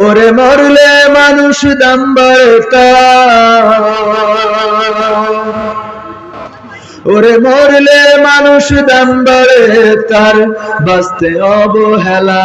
ওরে মরলে মানুষ দাম ওরে মরলে মানুষ দাম তার বাঁচতে অবহেলা।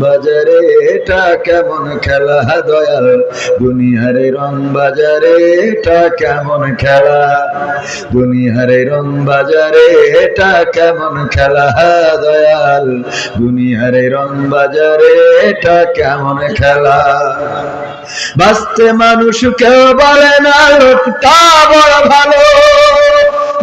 বাজারে এটা কেমন খেলা, দয়াল? রং বাজারে এটা কেমন খেলা? দুনিয়ার রং বাজারে এটা কেমন খেলা, দয়াল? দুনিয়ার রং বাজারে এটা কেমন খেলা? বাঁচতে মানুষ কেউ বলে না, লোকটা বড় ভালো।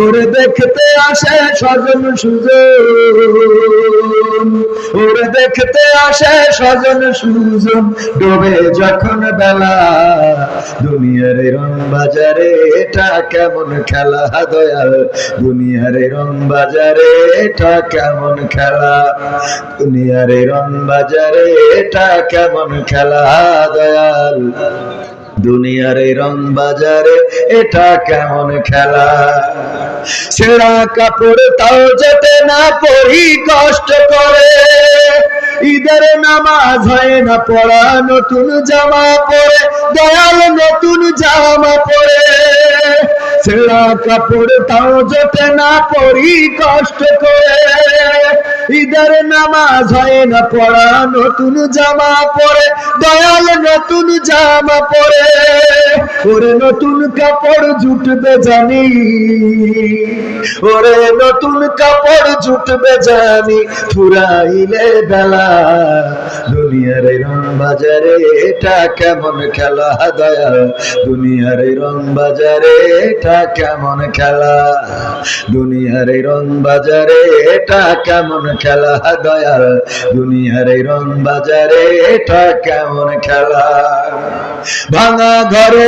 ওরে দেখতে আসে স্বজন সুজন। ওরে দেখতে আসে স্বজন সুজন। ডোবে যখন বেলা, দুনিয়ার রং বাজারে এটা কেমন খেলা, দয়াল। দুনিয়ার রং বাজারে এটা কেমন খেলা, দুনিয়ার রং বাজারে এটা কেমন খেলা, দয়াল। দুনিয়ার রং বাজারে এটা কেমন খেলা। ছেঁড়া কাপড় তাও যেতে না পড়ি কষ্ট করে। ঈদের নামাজ হয় না পড়া, নতুন জামা পরে, দয়াল নতুন জামা পরে। ছেঁড়া কাপড় তাও যেতে না পড়ি কষ্ট করে। ঈদের নামাজ হয় না পড়া, নতুন জামা পরে, দয়াল নতুন জামা পরে। ওরে নতুন কাপড় জুটবে জানি। ওরে নতুন কাপড় জুটবে জানি, ফুরাইলে বেলা। দুনিয়ার রং বাজারে এটা কেমন খেলা দয়াল দুনিয়ার রং বাজারে এটা কেমন খেলা। দুনিয়ার রং বাজারে এটা কেমন খেলা দয়াল দুনিয়ার রং বাজারে এটা কেমন খেলা। ভাঙা ঘরে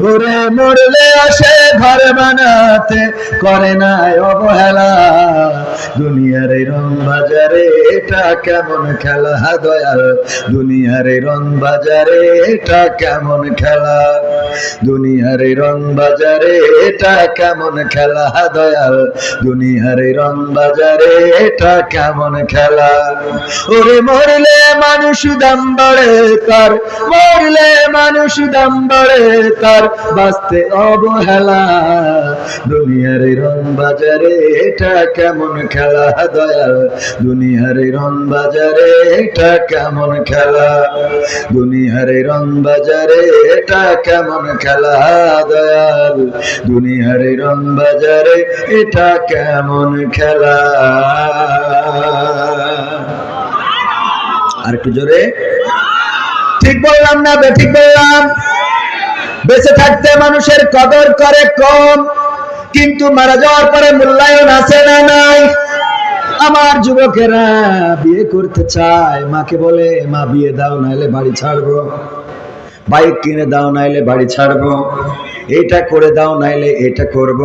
ওরে মরলে আসে ঘর বানাতে, করে না অবহেলা। দুনিয়ার এই রং বাজারে এটা কেমন খেলা দয়াল? দুনিয়ার এই রং বাজারে এটা কেমন খেলা? দুনিয়ার এই রং বাজারে এটা কেমন খেলা দয়াল? দুনিয়ার এই রং বাজারে এটা কেমন খেলা? ওরে মরলে মানুষ দাম বাড়ে তার, মরলে মানুষ দাম বাড়ে তার। বাঁচতে অবহেলা। দুনিয়ার রং বাজারে, এটা কেমন খেলা? দয়াল, দুনিয়ার রং বাজারে, এটা কেমন খেলা? দুনিয়ার রং বাজারে, এটা কেমন খেলা? দয়াল, দুনিয়ার রং বাজারে, এটা কেমন খেলা? আর একটু জোরে। ঠিক বললাম না ঠিক বললাম। বেঁচে থাকতে মানুষের কদর করে কম, কিন্তু মারা যাওয়ার পরে মূল্যায়ন আছে না নাই? আমার যুবকেরা বিয়ে করতে চায়, মাকে বলে, মা, বিয়ে দাও নাইলে বাড়ি ছাড়বো। বাইক কিনে দাও নাইলে বাড়ি ছাড়বো। এটা করে দাও নাইলে এটা করব।